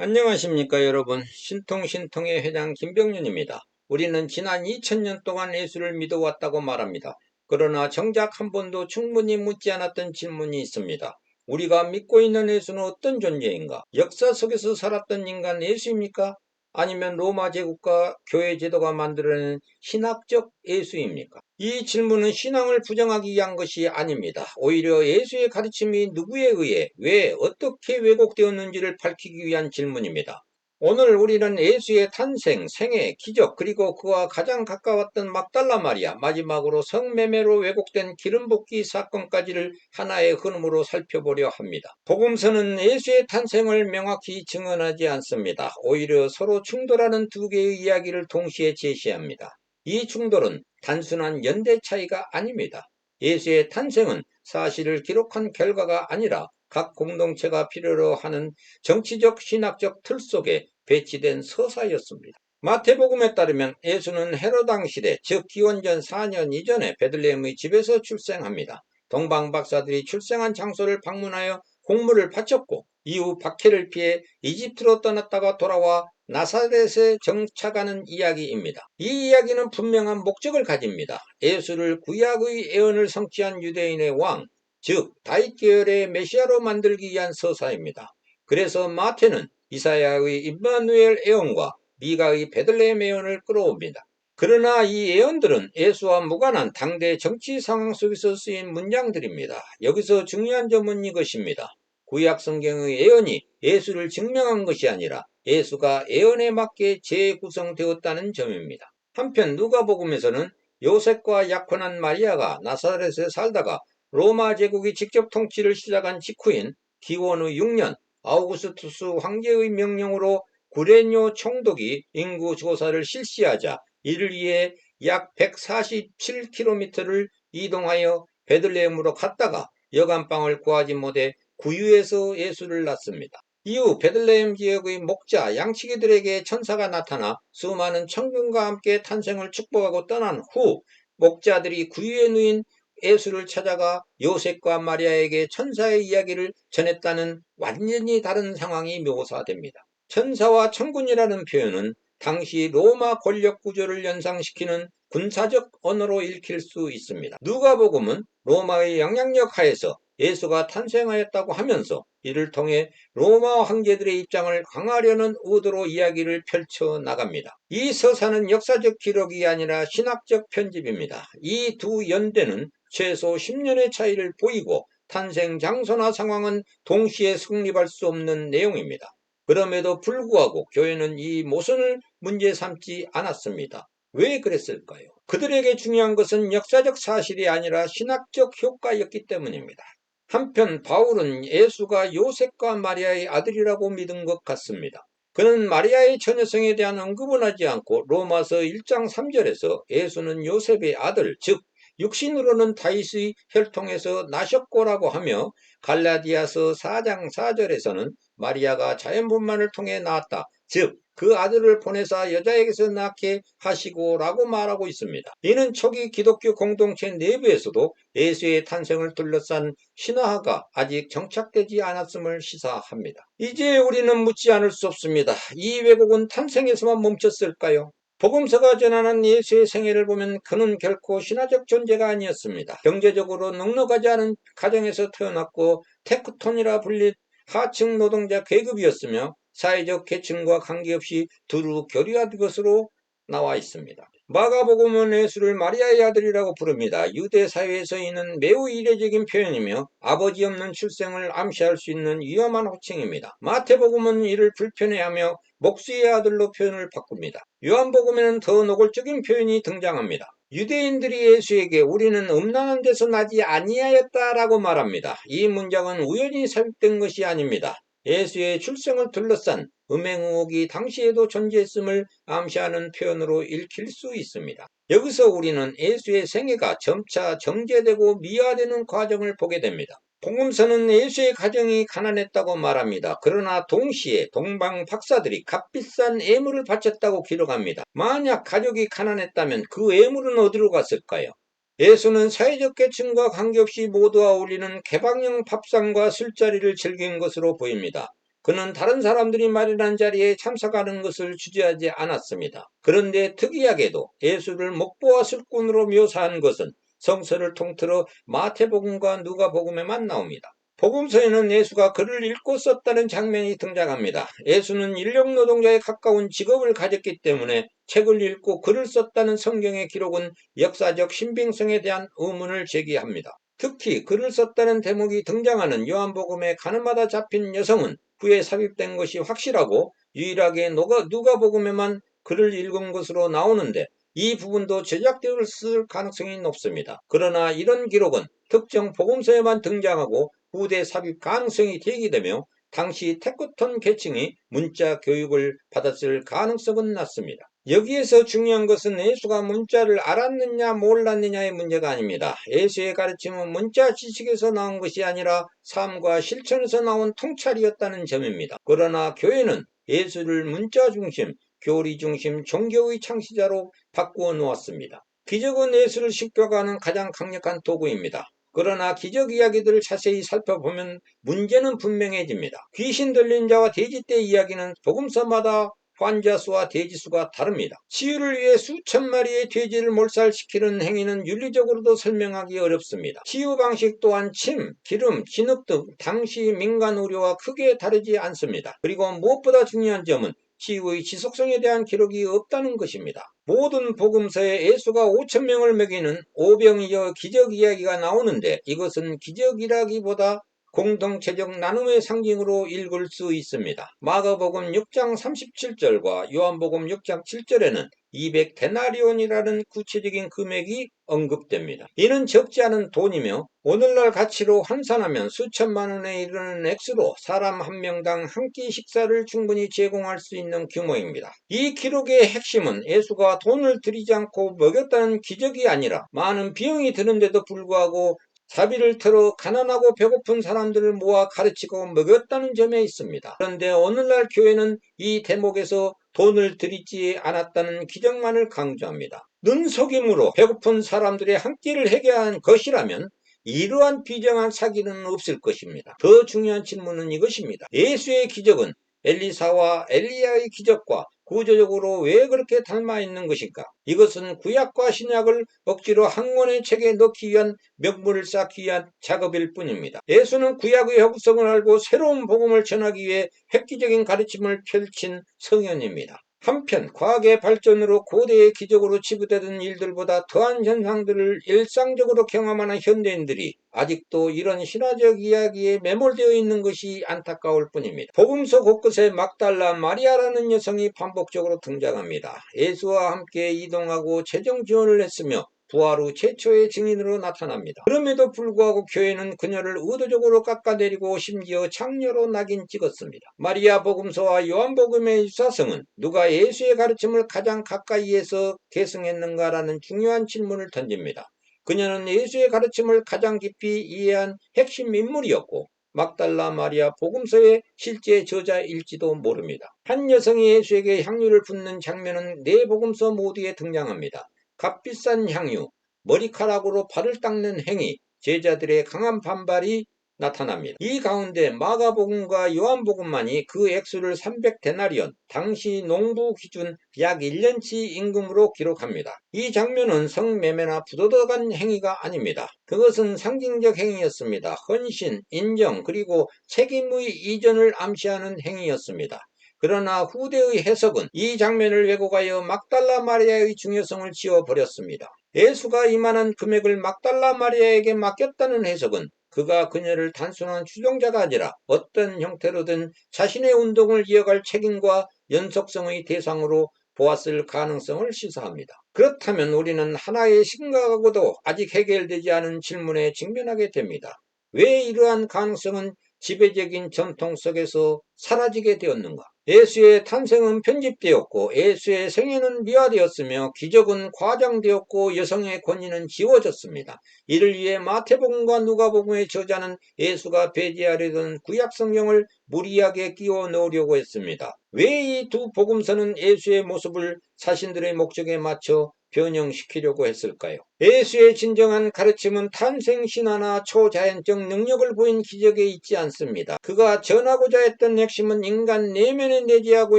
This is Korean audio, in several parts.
안녕하십니까 여러분 신통신통의 회장 김병윤입니다. 우리는 지난 2000년 동안 예수를 믿어왔다고 말합니다. 그러나 정작 한 번도 충분히 묻지 않았던 질문이 있습니다. 우리가 믿고 있는 예수는 어떤 존재인가? 역사 속에서 살았던 인간 예수입니까? 아니면 로마 제국과 교회 제도가 만들어낸 신학적 예수입니까? 이 질문은 신앙을 부정하기 위한 것이 아닙니다. 오히려 예수의 가르침이 누구에 의해 왜 어떻게 왜곡되었는지를 밝히기 위한 질문입니다. 오늘 우리는 예수의 탄생, 생애, 기적 그리고 그와 가장 가까웠던 막달라 마리아 마지막으로 성매매로 왜곡된 기름 붓기 사건까지를 하나의 흐름으로 살펴보려 합니다. 복음서는 예수의 탄생을 명확히 증언하지 않습니다. 오히려 서로 충돌하는 두 개의 이야기를 동시에 제시합니다. 이 충돌은 단순한 연대 차이가 아닙니다. 예수의 탄생은 사실을 기록한 결과가 아니라 각 공동체가 필요로 하는 정치적 신학적 틀 속에 배치된 서사였습니다. 마태복음에 따르면 예수는 헤로당 시대 즉 기원전 4년 이전에 베들레헴의 집에서 출생합니다. 동방 박사들이 출생한 장소를 방문하여 공물을 바쳤고 이후 박해를 피해 이집트로 떠났다가 돌아와 나사렛에 정착하는 이야기입니다. 이 이야기는 분명한 목적을 가집니다. 예수를 구약의 예언을 성취한 유대인의 왕, 즉 다윗 계열의 메시아로 만들기 위한 서사입니다. 그래서 마태는 이사야의 임마누엘 예언과 미가의 베들레헴 예언을 끌어옵니다. 그러나 이 예언들은 예수와 무관한 당대 정치 상황 속에서 쓰인 문장들입니다. 여기서 중요한 점은 이것입니다. 구약 성경의 예언이 예수를 증명한 것이 아니라 예수가 예언에 맞게 재구성되었다는 점입니다. 한편 누가복음에서는 요셉과 약혼한 마리아가 나사렛에 살다가 로마 제국이 직접 통치를 시작한 직후인 기원 후 6년 아우구스투스 황제의 명령으로 구레뇨 총독이 인구 조사를 실시하자 이를 위해 약 147km를 이동하여 베들레헴으로 갔다가 여간빵을 구하지 못해 구유에서 예수를 낳습니다. 이후 베들레헴 지역의 목자 양치기들에게 천사가 나타나 수많은 천군과 함께 탄생을 축복하고 떠난 후 목자들이 구유에 누인 예수를 찾아가 요셉과 마리아에게 천사의 이야기를 전했다는 완전히 다른 상황이 묘사됩니다. 천사와 천군이라는 표현은 당시 로마 권력 구조를 연상시키는 군사적 언어로 읽힐 수 있습니다. 누가복음은 로마의 영향력 하에서 예수가 탄생하였다고 하면서 이를 통해 로마 황제들의 입장을 강화하려는 의도로 이야기를 펼쳐 나갑니다. 이 서사는 역사적 기록이 아니라 신학적 편집입니다. 이 두 연대는 최소 10년의 차이를 보이고 탄생 장소나 상황은 동시에 성립할 수 없는 내용입니다. 그럼에도 불구하고 교회는 이 모순을 문제 삼지 않았습니다. 왜 그랬을까요? 그들에게 중요한 것은 역사적 사실이 아니라 신학적 효과였기 때문입니다. 한편 바울은 예수가 요셉과 마리아의 아들이라고 믿은 것 같습니다. 그는 마리아의 처녀성에 대한 언급은 하지 않고 로마서 1장 3절에서 예수는 요셉의 아들, 즉 육신으로는 다윗의 혈통에서 나셨고라고 하며 갈라디아서 4장 4절에서는 마리아가 자연분만을 통해 낳았다. 즉, 그 아들을 보내사 여자에게서 낳게 하시고 라고 말하고 있습니다. 이는 초기 기독교 공동체 내부에서도 예수의 탄생을 둘러싼 신화가 아직 정착되지 않았음을 시사합니다. 이제 우리는 묻지 않을 수 없습니다. 이 왜곡은 탄생에서만 멈췄을까요? 복음서가 전하는 예수의 생애를 보면 그는 결코 신화적 존재가 아니었습니다. 경제적으로 넉넉하지 않은 가정에서 태어났고 테크톤이라 불린 하층 노동자 계급이었으며 사회적 계층과 관계없이 두루 교류한 것으로 나와 있습니다. 마가복음은 예수를 마리아의 아들이라고 부릅니다. 유대 사회에서 이는 매우 이례적인 표현이며 아버지 없는 출생을 암시할 수 있는 위험한 호칭입니다. 마태복음은 이를 불편해하며 목수의 아들로 표현을 바꿉니다. 요한복음에는 더 노골적인 표현이 등장합니다. 유대인들이 예수에게 우리는 음란한 데서 나지 아니하였다라고 말합니다. 이 문장은 우연히 삽입된 것이 아닙니다. 예수의 출생을 둘러싼 음행 의혹이 당시에도 존재했음을 암시하는 표현으로 읽힐 수 있습니다. 여기서 우리는 예수의 생애가 점차 정제되고 미화되는 과정을 보게 됩니다. 복음서는 예수의 가정이 가난했다고 말합니다. 그러나 동시에 동방 박사들이 값비싼 예물을 바쳤다고 기록합니다. 만약 가족이 가난했다면 그 예물은 어디로 갔을까요? 예수는 사회적 계층과 관계없이 모두와 어울리는 개방형 밥상과 술자리를 즐긴 것으로 보입니다. 그는 다른 사람들이 마련한 자리에 참석하는 것을 주저하지 않았습니다. 그런데 특이하게도 예수를 목보와 술꾼으로 묘사한 것은 성서를 통틀어 마태복음과 누가복음에만 나옵니다. 복음서에는 예수가 글을 읽고 썼다는 장면이 등장합니다. 예수는 인력 노동자에 가까운 직업을 가졌기 때문에 책을 읽고 글을 썼다는 성경의 기록은 역사적 신빙성에 대한 의문을 제기합니다. 특히 글을 썼다는 대목이 등장하는 요한복음의 가늠하다 잡힌 여성은 후에 삽입된 것이 확실하고 유일하게 누가복음에만 글을 읽은 것으로 나오는데 이 부분도 제작되었을 가능성이 높습니다. 그러나 이런 기록은 특정 복음서에만 등장하고 후대 삽입 가능성이 제기되며 당시 테크톤 계층이 문자 교육을 받았을 가능성은 낮습니다. 여기에서 중요한 것은 예수가 문자를 알았느냐 몰랐느냐의 문제가 아닙니다. 예수의 가르침은 문자 지식에서 나온 것이 아니라 삶과 실천에서 나온 통찰이었다는 점입니다. 그러나 교회는 예수를 문자 중심, 교리 중심 종교의 창시자로 바꾸어 놓았습니다. 기적은 예수를 십교가는 가장 강력한 도구입니다. 그러나 기적 이야기들을 자세히 살펴보면 문제는 분명해집니다. 귀신 들린 자와 돼지떼 이야기는 복음서마다 환자 수와 돼지 수가 다릅니다. 치유를 위해 수천 마리의 돼지를 몰살시키는 행위는 윤리적으로도 설명하기 어렵습니다. 치유 방식 또한 침, 기름, 진흙 등 당시 민간 의료와 크게 다르지 않습니다. 그리고 무엇보다 중요한 점은 치유의 지속성에 대한 기록이 없다는 것입니다. 모든 복음서에 예수가 5천명을 먹이는 오병이어 기적 이야기가 나오는데 이것은 기적이라기보다 공동체적 나눔의 상징으로 읽을 수 있습니다. 마가복음 6장 37절과 요한복음 6장 7절에는 200 데나리온이라는 구체적인 금액이 언급됩니다. 이는 적지 않은 돈이며 오늘날 가치로 환산하면 수천만 원에 이르는 액수로 사람 한 명당 한 끼 식사를 충분히 제공할 수 있는 규모입니다. 이 기록의 핵심은 예수가 돈을 들이지 않고 먹였다는 기적이 아니라 많은 비용이 드는데도 불구하고 자비를 틀어 가난하고 배고픈 사람들을 모아 가르치고 먹였다는 점에 있습니다. 그런데 오늘날 교회는 이 대목에서 돈을 들이지 않았다는 기적만을 강조합니다. 눈 속임으로 배고픈 사람들의 한 끼를 해결한 것이라면 이러한 비정한 사기는 없을 것입니다. 더 중요한 질문은 이것입니다. 예수의 기적은 엘리사와 엘리야의 기적과 구조적으로 왜 그렇게 닮아 있는 것인가? 이것은 구약과 신약을 억지로 한 권의 책에 넣기 위한 명분을 쌓기 위한 작업일 뿐입니다. 예수는 구약의 혁성을 알고 새로운 복음을 전하기 위해 획기적인 가르침을 펼친 성현입니다. 한편 과학의 발전으로 고대의 기적으로 치부되던 일들보다 더한 현상들을 일상적으로 경험하는 현대인들이 아직도 이런 신화적 이야기에 매몰되어 있는 것이 안타까울 뿐입니다. 복음서 곳곳에 막달라 마리아라는 여성이 반복적으로 등장합니다. 예수와 함께 이동하고 재정 지원을 했으며 부활 후 최초의 증인으로 나타납니다. 그럼에도 불구하고 교회는 그녀를 의도적으로 깎아내리고 심지어 창녀로 낙인 찍었습니다. 마리아 복음서와 요한복음의 유사성은 누가 예수의 가르침을 가장 가까이에서 계승했는가라는 중요한 질문을 던집니다. 그녀는 예수의 가르침을 가장 깊이 이해한 핵심 인물이었고 막달라 마리아 복음서의 실제 저자일지도 모릅니다. 한 여성이 예수에게 향유를 붓는 장면은 네 복음서 모두에 등장합니다. 값비싼 향유, 머리카락으로 발을 닦는 행위, 제자들의 강한 반발이 나타납니다. 이 가운데 마가복음과 요한복음만이 그 액수를 300데나리온, 당시 농부 기준 약 1년치 임금으로 기록합니다. 이 장면은 성매매나 부도덕한 행위가 아닙니다. 그것은 상징적 행위였습니다. 헌신, 인정, 그리고 책임의 이전을 암시하는 행위였습니다. 그러나 후대의 해석은 이 장면을 왜곡하여 막달라 마리아의 중요성을 지워버렸습니다. 예수가 이만한 금액을 막달라 마리아에게 맡겼다는 해석은 그가 그녀를 단순한 추종자가 아니라 어떤 형태로든 자신의 운동을 이어갈 책임과 연속성의 대상으로 보았을 가능성을 시사합니다. 그렇다면 우리는 하나의 심각하고도 아직 해결되지 않은 질문에 직면하게 됩니다. 왜 이러한 가능성은 지배적인 전통 속에서 사라지게 되었는가? 예수의 탄생은 편집되었고 예수의 생애는 미화되었으며 기적은 과장되었고 여성의 권위는 지워졌습니다. 이를 위해 마태복음과 누가복음의 저자는 예수가 배제하려던 구약 성경을 무리하게 끼워 넣으려고 했습니다. 왜 이 두 복음서는 예수의 모습을 자신들의 목적에 맞춰 변형시키려고 했을까요? 예수의 진정한 가르침은 탄생 신화나 초자연적 능력을 보인 기적에 있지 않습니다. 그가 전하고자 했던 핵심은 인간 내면에 내재하고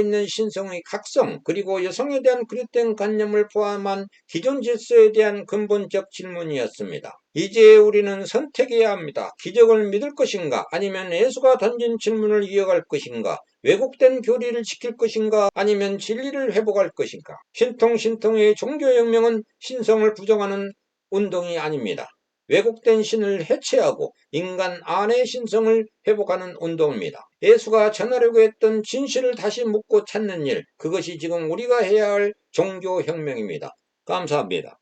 있는 신성의 각성 그리고 여성에 대한 그릇된 관념을 포함한 기존 질서에 대한 근본적 질문이었습니다. 이제 우리는 선택해야 합니다. 기적을 믿을 것인가 아니면 예수가 던진 질문을 이어갈 것인가 왜곡된 교리를 지킬 것인가 아니면 진리를 회복할 것인가 신통 신통의 종교혁명은 신성을 부정하는 운동이 아닙니다. 왜곡된 신을 해체하고 인간 안의 신성을 회복하는 운동입니다. 예수가 전하려고 했던 진실을 다시 묻고 찾는 일, 그것이 지금 우리가 해야 할 종교혁명입니다. 감사합니다.